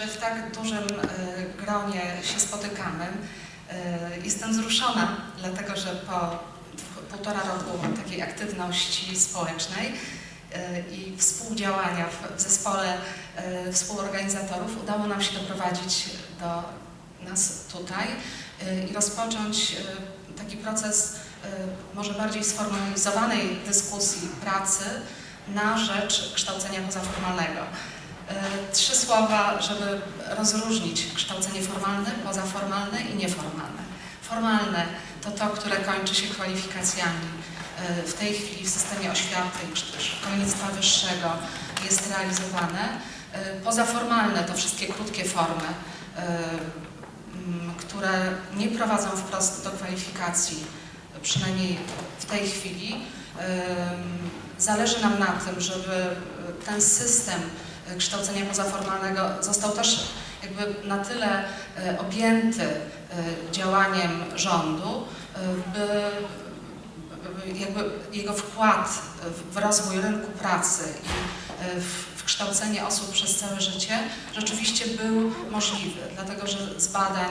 że w tak dużym e, gronie się spotykamy. E, Jestem wzruszona, dlatego że po półtora roku takiej aktywności społecznej e, i współdziałania w- zespole współorganizatorów udało nam się doprowadzić do nas tutaj i rozpocząć taki proces może bardziej sformalizowanej dyskusji, pracy na rzecz kształcenia pozaformalnego. Słowa, żeby rozróżnić kształcenie formalne, pozaformalne i nieformalne. Formalne to to, które kończy się kwalifikacjami. E, W tej chwili w systemie oświaty i szk- szkolnictwa wyższego jest realizowane. E, Pozaformalne to wszystkie krótkie formy, e, które nie prowadzą wprost do kwalifikacji, przynajmniej w tej chwili. Zależy nam na tym, żeby ten system kształcenia pozaformalnego został też jakby na tyle e, objęty e, działaniem rządu, e, by by jakby jego wkład w- rozwój rynku pracy i w kształcenie osób przez całe życie rzeczywiście był możliwy, dlatego że z badań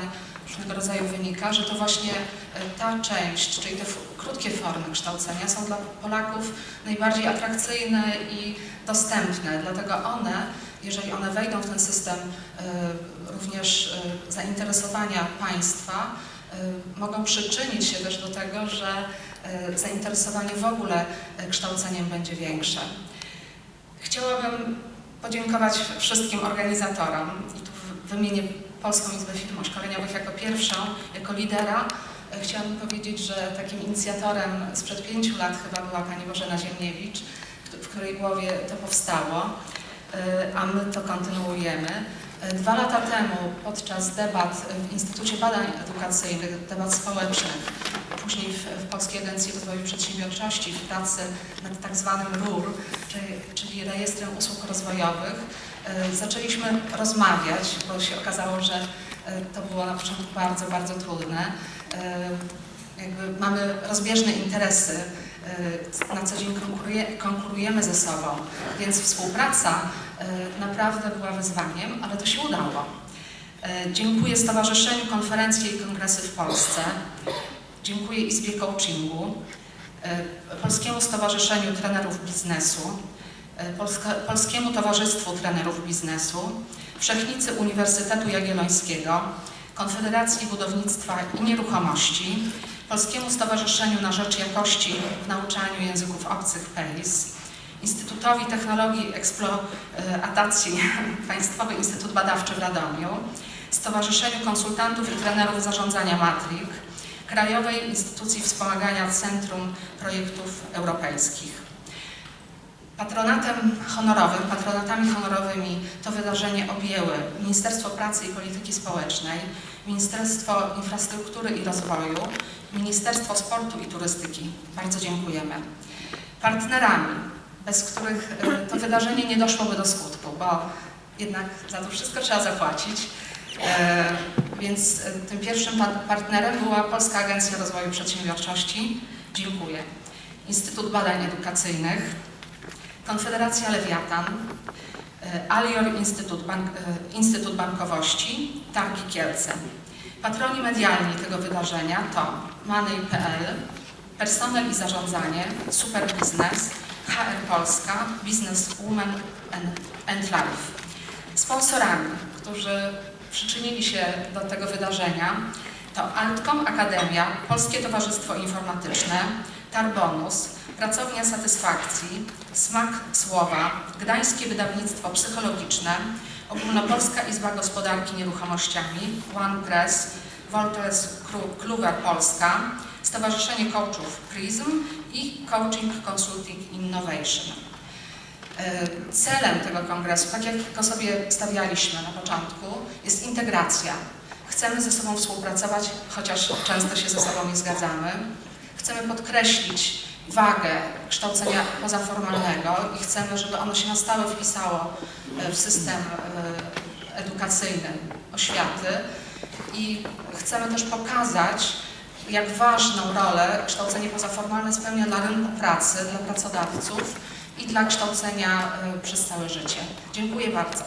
różnego rodzaju wynika, że to właśnie e, ta część, czyli te krótkie formy kształcenia są dla Polaków najbardziej atrakcyjne i dostępne, dlatego one, jeżeli one wejdą w ten system e, również e, zainteresowania państwa, mogą przyczynić się też do tego, że zainteresowanie w ogóle kształceniem będzie większe. Chciałabym podziękować wszystkim organizatorom i tu wymienię Polską Izbę Firm Szkoleniowych jako pierwszą, jako lidera. E, Chciałabym powiedzieć, że takim inicjatorem sprzed pięciu lat chyba była pani Bożena Ziemniewicz, w której głowie to powstało, e, a my to kontynuujemy. E, Dwa lata temu podczas debat w Instytucie Badań Edukacyjnych, debat społecznych, później w, Polskiej Agencji Rozwoju Przedsiębiorczości w pracy nad tak zwanym RUR, czyli, czyli Rejestrem Usług Rozwojowych, zaczęliśmy rozmawiać, bo się okazało, że e, to było na początku bardzo, bardzo trudne. E, Jakby mamy rozbieżne interesy, e, na co dzień konkuruje, konkurujemy ze sobą, więc współpraca e, naprawdę była wyzwaniem, ale to się udało. E, Dziękuję Stowarzyszeniu Konferencje i Kongresy w Polsce, dziękuję Izbie Coachingu, e, Polskiemu Stowarzyszeniu Trenerów Biznesu, e, Polska, Polskiemu Towarzystwu Trenerów Biznesu, Wszechnicy Uniwersytetu Jagiellońskiego, Konfederacji Budownictwa i Nieruchomości, Polskiemu Stowarzyszeniu na Rzecz Jakości w Nauczaniu Języków Obcych PACE, Instytutowi Technologii Eksploatacji Państwowy Instytut Badawczy w Radomiu, Stowarzyszeniu Konsultantów i Trenerów Zarządzania Matrik, Krajowej Instytucji Wspomagania Centrum Projektów Europejskich. Patronatem honorowym, patronatami honorowymi to wydarzenie objęły Ministerstwo Pracy i Polityki Społecznej, Ministerstwo Infrastruktury i Rozwoju, Ministerstwo Sportu i Turystyki. Bardzo dziękujemy. Partnerami, bez których e, to wydarzenie nie doszłoby do skutku, bo jednak za to wszystko trzeba zapłacić. E, Więc e, tym pierwszym pa- partnerem była Polska Agencja Rozwoju Przedsiębiorczości. Dziękuję. Instytut Badań Edukacyjnych, Konfederacja Lewiatan, e, Alior Instytut, Bank, e, Instytut Bankowości, Targi Kielce. Patroni medialni tego wydarzenia to Money.pl, Personel i Zarządzanie, Super HR Polska, Business Women and, and Life. Sponsorami, którzy przyczynili się do tego wydarzenia to Altcom Akademia, Polskie Towarzystwo Informatyczne, Tarbonus, Pracownia Satysfakcji, Smak Słowa, Gdańskie Wydawnictwo Psychologiczne, Ogólnopolska Izba Gospodarki Nieruchomościami, OnePress, Wolters Kluwer Polska, Stowarzyszenie Coachów PRISM i Coaching Consulting Innovation. E, Celem tego kongresu, tak jak go sobie stawialiśmy na początku, jest integracja. Chcemy ze sobą współpracować, chociaż często się ze sobą nie zgadzamy. Chcemy podkreślić wagę kształcenia pozaformalnego i chcemy, żeby ono się na stałe wpisało e, w system e, edukacyjny oświaty. I chcemy też pokazać, jak ważną rolę kształcenie pozaformalne spełnia dla rynku pracy, dla pracodawców i dla kształcenia e, przez całe życie. Dziękuję bardzo.